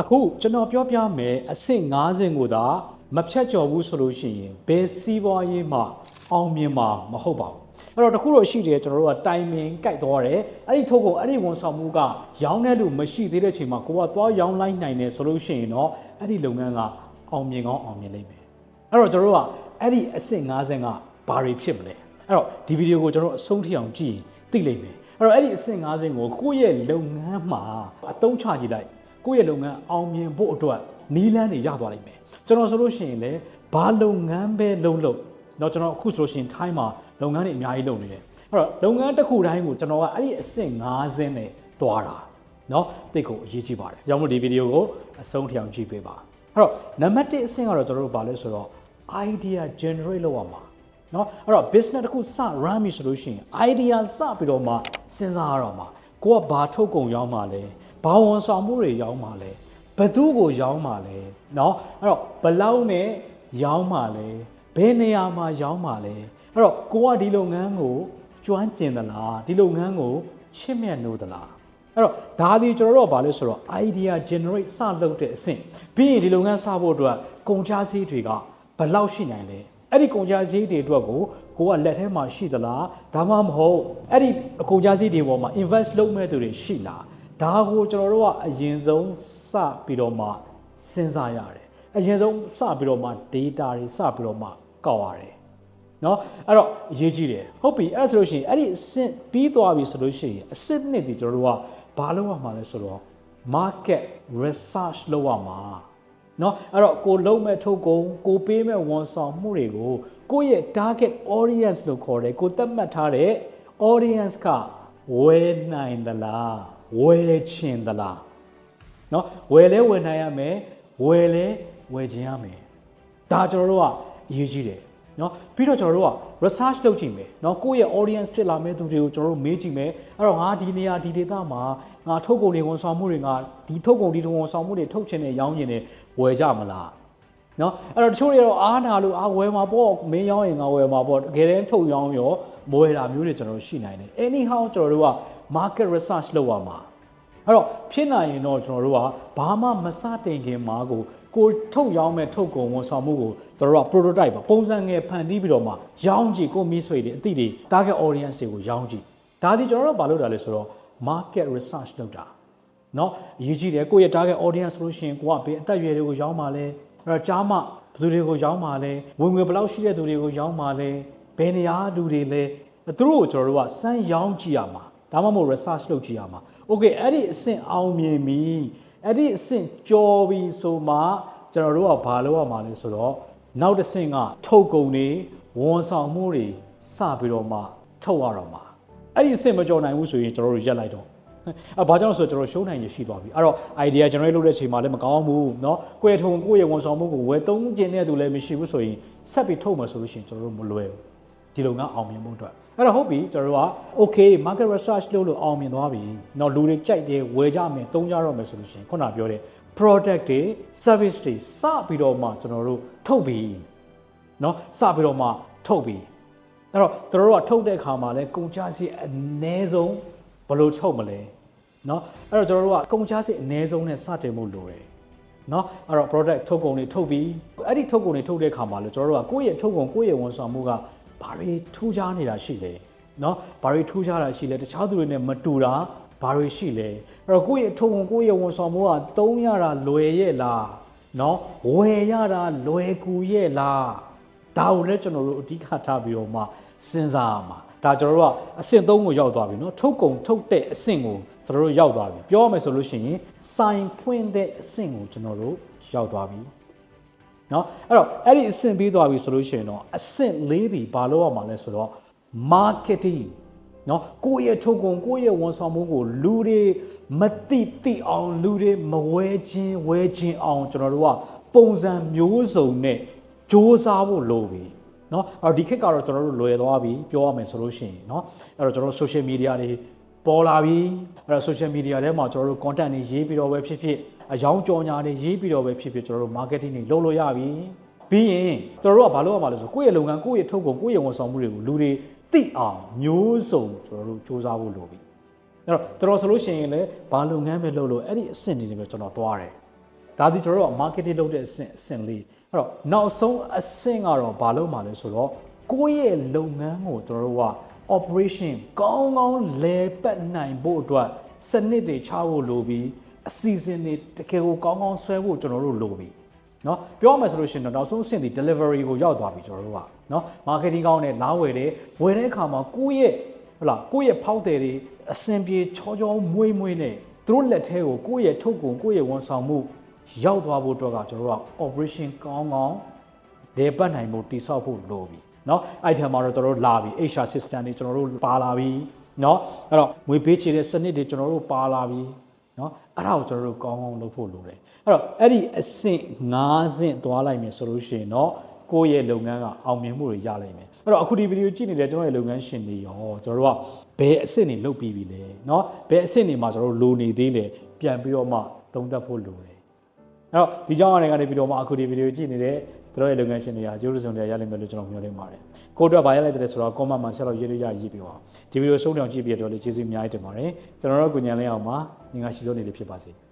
အခုကျွန်တော်ပြောပြမယ်အဆင့်50ကိုသာမဖြတ်ကျော်ဘူးဆိုလို့ရှိရင်ဘယ်စီးပွားရေးမှအောင်မြင်မှာမဟုတ်ပါဘူးအဲ့တော့တခုတော့ရှိတယ်ကျွန်တော်တို့ကတိုင်မင်ကြိုက်သွားတယ်အဲ့ဒီထုတ်ကုန်အဲ့ဒီဝန်ဆောင်မှုကရောင်းတဲ့လူမရှိသေးတဲ့ချိန်မှာကိုကသွားရောင်းလိုက်နိုင်တယ်ဆိုလို့ရှိရင်တော့အဲ့ဒီလုပ်ငန်းကအောင်မြင်ကောင်းအောင်မြင်လိမ့်မယ်အဲ့တော့ကျွန်တော်တို့ကအဲ့ဒီအဆင့်50ကဘာတွေဖြစ်မလဲအဲ့တော့ဒီဗီဒီယိုကိုကျွန်တော်တို့အဆုံးထိအောင်ကြည့်ရင်သိလိမ့်မယ်အဲ့တော့အဲ့ဒီအဆင့်50ကိုကိုယ့်ရဲ့လုပ်ငန်းမှာအသုံးချကြည့်လိုက် ကိုယ့်ရဲ့လုပ်ငန်းအောင်မြင်ဖို့အတွက်နီးလန်းတွေရသွားလိမ့်မယ်ကျွန်တော်ဆိုလို့ရှိရင်လည်းဘာလုပ်ငန်းပဲလုပ်လို့เนาะကျွန်တော်အခုဆိုလို့ရှိရင်ထိုင်းမှာလုပ်ငန်းတွေအများကြီးလုပ်နေတယ်အဲ့တော့လုပ်ငန်းတစ်ခုတိုင်းကိုကျွန်တော်ကအဲ့ဒီအဆင့်5ဆင်းနဲ့တွားတာเนาะတိတ်ကိုအရေးကြီးပါတယ်ကြောင့်မို့ဒီဗီဒီယိုကိုအဆုံးထိအောင်ကြည့်ပေးပါအဲ့တော့နံပါတ်1အဆင့်ကတော့ကျွန်တော်တို့ဗာလဲဆိုတော့ idea generate လုပ်ရမှာเนาะအဲ့တော့ business တစ်ခုစ run ပြီဆိုလို့ရှိရင် idea စပြီးတော့မှစဉ်းစားရတော့မှာကိုကဘာထုတ်ကုန်ရောင်းမှာလဲ ဘာဝန်ဆောင်မှုတွေရောင်းမှာလဲဘသူကိုရောင်းမှာလဲเนาะအဲ့တော့ဘလောက်နဲ့ရောင်းမှာလဲဘယ်နေရာမှာရောင်းမှာလဲအဲ့တော့ကိုကဒီလုပ်ငန်းကိုကျွမ်းကျင်သလားဒီလုပ်ငန်းကိုချစ်မြတ်နိုးသလားအဲ့တော့ဒါဒီကျွန်တော်တို့ကဘာလဲဆိုတော့ idea generate စလုပ်တဲ့အဆင့်ပြီးရင်ဒီလုပ်ငန်းစဖို့အတွက်ကုန်ကျစရိတ်တွေကဘယ်လောက်ရှိနိုင်လဲအဲ့ဒီကုန်ကျစရိတ်တွေအတွက်ကိုကိုကလက်ထဲမှာရှိသလားဒါမှမဟုတ်အဲ့ဒီကုန်ကျစရိတ်တွေပေါ်မှာ invest လုပ်မဲ့သူတွေရှိလား ဒါကိုကျွန်တော်တို့ကအရင်ဆုံးစပြီးတော့မှစဉ်းစားရတယ်အရင်ဆုံးစပြီးတော့မှ data တွေစပြီးတော့မှကောက်ရတယ်เนาะအဲ့တော့အရေးကြီးတယ်ဟုတ်ပြီအဲ့ဒါဆိုလို့ရှိရင်အဲ့ဒီအဆင့်ပြီးသွားပြီဆိုလို့ရှိရင်အဆင့်နှစ်ဒီကျွန်တော်တို့ကဘာလုပ်ရမှာလဲဆိုတော့ market research လုပ်ရမှာเนาะအဲ့တော့ကိုလုံးမဲ့ထုတ်ကုန်ကိုပေးမဲ့ဝန်ဆောင်မှုတွေကိုကိုယ့်ရဲ့ target audience လို့ခေါ်တယ်ကိုသတ်မှတ်ထားတဲ့ audience ကဝယ်နိုင်သလား ဝယ်ချင်သလားเนาะဝယ်လဲဝယ်နိုင်ရမယ်ဝယ်လဲဝယ်ချင်ရမယ်ဒါကျွန်တော်တို့ကအရေးကြီးတယ်เนาะပြီးတော့ကျွန်တော်တို့က research လုပ်ကြည့်မယ်เนาะကိုယ့်ရဲ့ audience ဖြစ်လာမဲ့သူတွေကိုကျွန်တော်တို့မေးကြည့်မယ်အဲ့တော့ငါဒီနေရာဒီဒေသမှာငါထုတ်ကုန်တွေဝန်ဆောင်မှုတွေငါဒီထုတ်ကုန်ဒီဝန်ဆောင်မှုတွေထုတ်ချင်တယ်ရောင်းချင်တယ်ဝယ်ကြမလား နော်အဲ့တော့တချို့တွေတော့အားနာလို့အာဝယ်မှာပေါ့မင်းရောင်းရင်ငါဝယ်မှာပေါ့တကယ်တမ်းထုတ်ရောင်းရောမဝယ်တာမျိုးတွေကျွန်တော်တို့ရှိနိုင်တယ် anyhow ကျွန်တော်တို့က market research လုပ်ရမှာအဲ့တော့ဖြစ်နိုင်ရင်တော့ကျွန်တော်တို့ကဘာမှမစတင်ခင်မှာကိုကိုထုတ်ရောင်းမဲ့ထုတ်ကုန်ဝန်ဆောင်မှုကိုကျွန်တော်တို့က prototype ပါပုံစံငယ်ဖန်တီးပြီးတော့မှရောင်းကြည့်ကိုမီးဆွေတွေအသည့်တွေ target audience တွေကိုရောင်းကြည့်ဒါဒီကျွန်တော်တို့ကဘာလုပ်တာလဲဆိုတော့ market research လုပ်တာเนาะအရေးကြီးတယ်ကိုယ့်ရဲ့ target audience ဆိုလို့ရှိရင်ကိုကဘယ်အသက်အရွယ်တွေကိုရောင်းမှာလဲ အဲ့တော့ကြားမှဘယ်သူတွေကိုရောင်းမှာလဲဝင်ငွေဘယ်လောက်ရှိတဲ့သူတွေကိုရောင်းမှာလဲဘယ်နေရာလူတွေလဲသူတို့ကိုကျွန်တော်တို့ကစမ်းရောင်းကြည့်ရမှာဒါမှမဟုတ် research လုပ်ကြည့်ရမှာ okay အဲ့ဒီအဆင့်အောင်မြင်ပြီအဲ့ဒီအဆင့်ကျော်ပြီဆိုမှကျွန်တော်တို့ကဘာလုပ်ရမှာလဲဆိုတော့နောက်တစ်ဆင့်ကထုတ်ကုန်တွေဝန်ဆောင်မှုတွေစပြီးတော့မှထုတ်ရတော့မှာအဲ့ဒီအဆင့်မကျော်နိုင်ဘူးဆိုရင်ကျွန်တော်တို့ရက်လိုက်တော့ အဲဘာကြောင့်လဲဆိုတော့ကျွန်တော်ရှုံးနိုင်ရရှိသွားပြီအဲ့တော့ idea generate လုပ်တဲ့အချိန်မှာလည်းမကောင်းဘူးเนาะကိုယ့်ရဲ့ထုံကိုယ့်ရဲ့ဝန်ဆောင်မှုကိုဝယ်သုံးကျင်တဲ့သူလည်းမရှိဘူးဆိုရင်ဆက်ပြီးထုတ်မှဆိုလို့ရှိရင်ကျွန်တော်တို့မလွယ်ဘူးဒီလိုငါအောင်မြင်မှုအတွက်အဲ့တော့ဟုတ်ပြီကျွန်တော်တို့က okay market research လုပ်လို့အောင်မြင်သွားပြီเนาะလူတွေကြိုက်တယ်ဝယ်ကြမယ်သုံးကြတော့မယ်ဆိုလို့ရှိရင်ခုနပြောတဲ့ product တွေ service တွေစပြီးတော့မှကျွန်တော်တို့ထုတ်ပြီเนาะစပြီးတော့မှထုတ်ပြီအဲ့တော့ကျွန်တော်တို့ကထုတ်တဲ့အခါမှာလဲကုန်ကျစရိတ်အနည်းဆုံး ဘယ်လိုထုတ်မလဲเนาะအဲ့တော့ကျွန်တော်တို့ကကုန်ကျစရိတ်အနည်းဆုံးနဲ့စတင်မှုလိုတယ်เนาะအဲ့တော့ product ထုတ်ကုန်တွေထုတ်ပြီးအဲ့ဒီထုတ်ကုန်တွေထုတ်တဲ့အခါမှာလဲကျွန်တော်တို့ကကိုယ့်ရဲ့ထုတ်ကုန်ကိုယ့်ရဲ့ဝန်ဆောင်မှုကဘာတွေထူးခြားနေတာရှိလဲเนาะဘာတွေထူးခြားတာရှိလဲတခြားသူတွေနဲ့မတူတာဘာတွေရှိလဲအဲ့တော့ကိုယ့်ရဲ့ထုတ်ကုန်ကိုယ့်ရဲ့ဝန်ဆောင်မှုကသုံးရတာလွယ်ရဲ့လားเนาะဝယ်ရတာလွယ်ကူရဲ့လားဒါကိုလည်းကျွန်တော်တို့အဓိကထားပြီးတော့မှစဉ်းစားရမှာ ဒါကျွန်တော်တို့ကအဆင့်၃ကိုရောက်သွားပြီနော်ထုတ်ကုန်ထုတ်တဲ့အဆင့်ကိုကျွန်တော်တို့ရောက်သွားပြီပြောရမယ်ဆိုလို့ရှိရင်စိုင်ဖွင့်တဲ့အဆင့်ကိုကျွန်တော်တို့ရောက်သွားပြီနော်အဲ့တော့အဲ့ဒီအဆင့်ပြီးသွားပြီဆိုလို့ရှိရင်တော့အဆင့်၄ဒီဘာလို့ရမှာလဲဆိုတော့ marketing နော်ကိုယ့်ရဲ့ထုတ်ကုန်ကိုယ့်ရဲ့ဝန်ဆောင်မှုကိုလူတွေမသိသိအောင်လူတွေမဝဲချင်းဝဲချင်းအောင်ကျွန်တော်တို့ကပုံစံမျိုးစုံနဲ့စ조사ဖို့လိုပြီ เนาะအဲ့တော့ဒီခေတ်ကတော့ကျွန်တော်တို့လွယ်သွားပြီပြောရမယ်ဆိုလို့ရှိရင်เนาะအဲ့တော့ကျွန်တော်တို့ social media တွေပေါ်လာပြီအဲ့တော့ social media ထဲမှာကျွန်တော်တို့ content တွေရေးပြီးတော့ပဲဖြစ်ဖြစ်အယောင်ကြော်ညာတွေရေးပြီးတော့ပဲဖြစ်ဖြစ်ကျွန်တော်တို့ marketing တွေလုပ်လို့ရပြီပြီးရင်ကျွန်တော်တို့ကဘာလုပ်ရမှာလဲဆိုကိုယ့်ရဲ့လုပ်ငန်းကိုယ့်ရဲ့ထုတ်ကုန်ကိုယ့်ရဲ့ဝန်ဆောင်မှုတွေကိုလူတွေသိအောင်မျိုးစုံကျွန်တော်တို့စူးစမ်းဖို့လိုပြီအဲ့တော့တော်တော်ဆိုလို့ရှိရင်လည်းဘာလုပ်ငန်းပဲလုပ်လို့အဲ့ဒီအဆင့်တွေတွေပဲကျွန်တော်သွားတယ် ဒါဒီကျွန်တော်တို့က marketing လုပ်တဲ့အဆင့်အဆင့်လေးအဲ့တော့နောက်ဆုံးအဆင့်ကတော့ဘာလုပ်မှာလဲဆိုတော့ကိုယ့်ရဲ့လုပ်ငန်းကိုကျွန်တော်တို့က operation ကောင်းကောင်းလဲပတ်နိုင်ဖို့အတွက်စနစ်တွေချဖို့လိုပြီးအစီအစဉ်တွေတကယ်ကိုကောင်းကောင်းဆွဲဖို့ကျွန်တော်တို့လိုပြီးเนาะပြောရမယ်ဆိုလို့ရှိရင်တော့နောက်ဆုံးအဆင့်ဒီ delivery ကိုရောက်သွားပြီကျွန်တော်တို့ကเนาะ marketing ကောင်းနဲ့လားဝယ်တယ်ဝယ်တဲ့အခါမှာကိုယ့်ရဲ့ဟုတ်လားကိုယ့်ရဲ့ဖောက်တယ်တွေအဆင်ပြေချောချောမွေးမွေးနဲ့သူတို့လက်ထဲကိုကိုယ့်ရဲ့ထုတ်ကုန်ကိုယ့်ရဲ့ဝန်ဆောင်မှု ရောက်သွားဖို့အတွက်ကကျွန်တော်တို့က operation ကောင်းကောင်းဒေပတ်နိုင်မှုတိဆောက်ဖို့လိုပြီเนาะအဲ့ဒီထဲမှာတော့ကျွန်တော်တို့လာပြီ HR system တွေကျွန်တော်တို့ပါလာပြီเนาะအဲ့တော့ငွေပေးချေတဲ့စနစ်တွေကျွန်တော်တို့ပါလာပြီเนาะအဲ့ဒါကိုကျွန်တော်တို့ကောင်းကောင်းလုပ်ဖို့လိုတယ်အဲ့တော့အဲ့ဒီအဆင့်၅ဆင့်သွားလိုက်မယ်ဆိုလို့ရှိရင်တော့ကိုယ့်ရဲ့လုပ်ငန်းကအောင်မြင်မှုတွေရလိမ့်မယ်အဲ့တော့အခုဒီဗီဒီယိုကြည့်နေတဲ့ကျွန်တော်ရဲ့လုပ်ငန်းရှင်တွေရောကျွန်တော်တို့ကဘယ်အဆင့်တွေလုပ်ပြီးပြီလဲเนาะဘယ်အဆင့်တွေမှာကျွန်တော်တို့လိုနေသေးလဲပြန်ပြီးတော့မှသုံးသပ်ဖို့လိုတယ် ် အဲ့တော့ဒီကြောင်းအနေကနေပြီးတော့မှအခုဒီဗီဒီယိုကြည့်နေတဲ့တို့ရဲ့လုပ်ငန်းရှင်တွေကကျိုးစုံတွေရလိမ့်မယ်လို့ကျွန်တော်မျှော်လင့်ပါတယ်။ကိုတော့ဗာရလိုက်တဲ့ဆိုတော့ comment မှာဆက်လို့ရေးလို့ရရေးပြီးပါဒီဗီဒီယိုဆုံးတောင်ကြည့်ပြတော့လေကျေးဇူးအများကြီးတင်ပါတယ်။ကျွန်တော်တို့ကိုညံလင်းအောင်ပါညီငါရှိစိုးနေလေးဖြစ်ပါစေ။